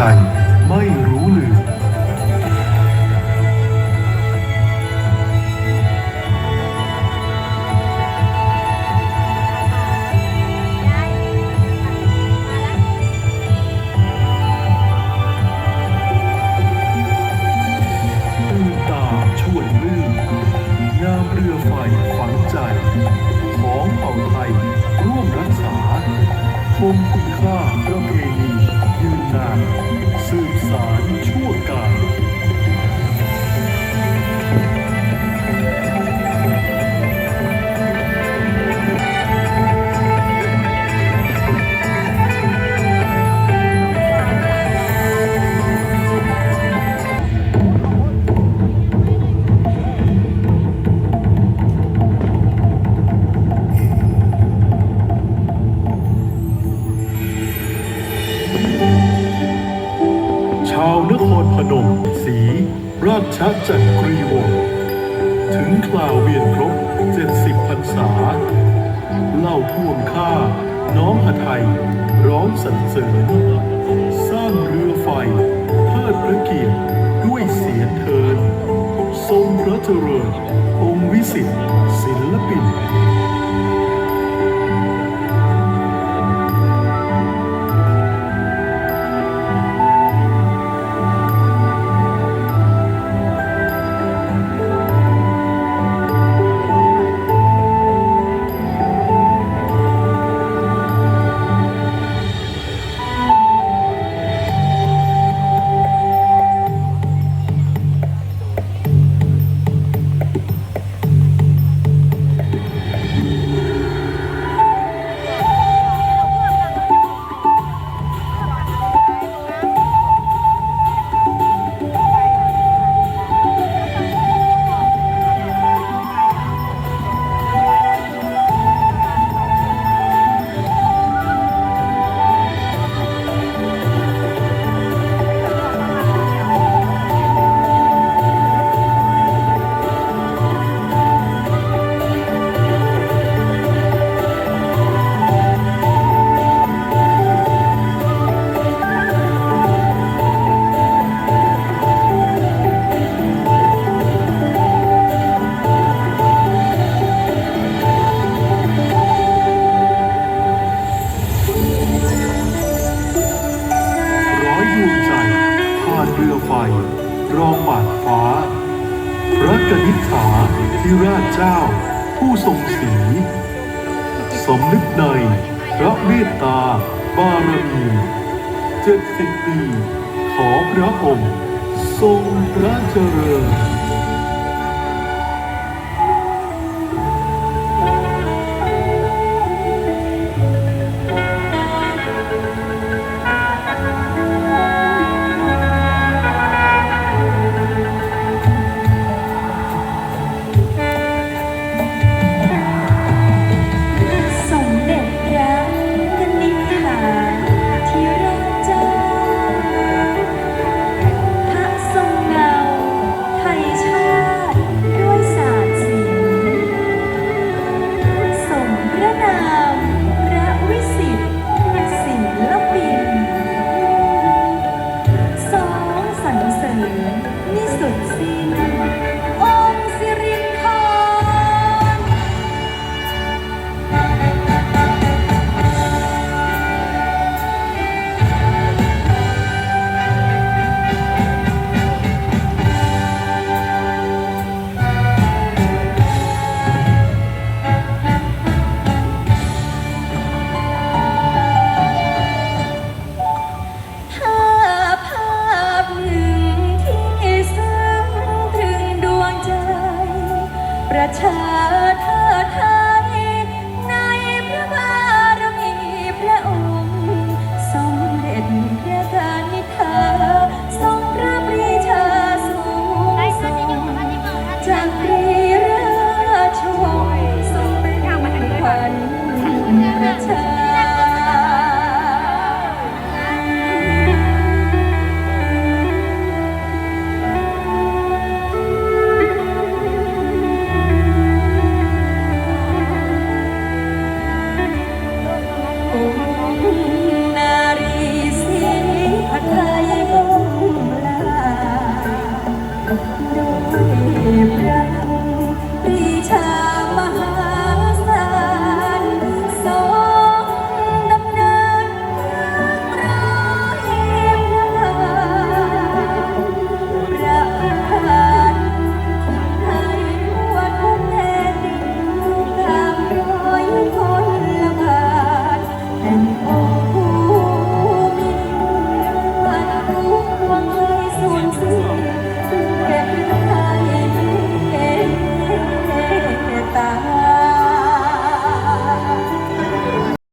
ใจไม่รู้ลืมตื่นตาชวนลื่นงามเรือไฟฝังใจ ของเผ่าไทยร่วมรักษาคงคุณ ชาจักรีวงศ์ถึงคราวเวียนครบเจ็ดสิบพรรษา เล่าท่วงข้า น้อมหไทย ร้องสรรเสริญ สร้างเรือไฟเทิดพระเกียรติด้วยเสียงเทิน ทรงพระเจริญองค์วิสิทธิ์ศิลปิน กนิษฐาทิราชเจ้า ผู้ทรงศรีสมนึกในพระเมตตา บารมีเจ็ดสิบปี ขอพระองค์ ทรงพระเจริญ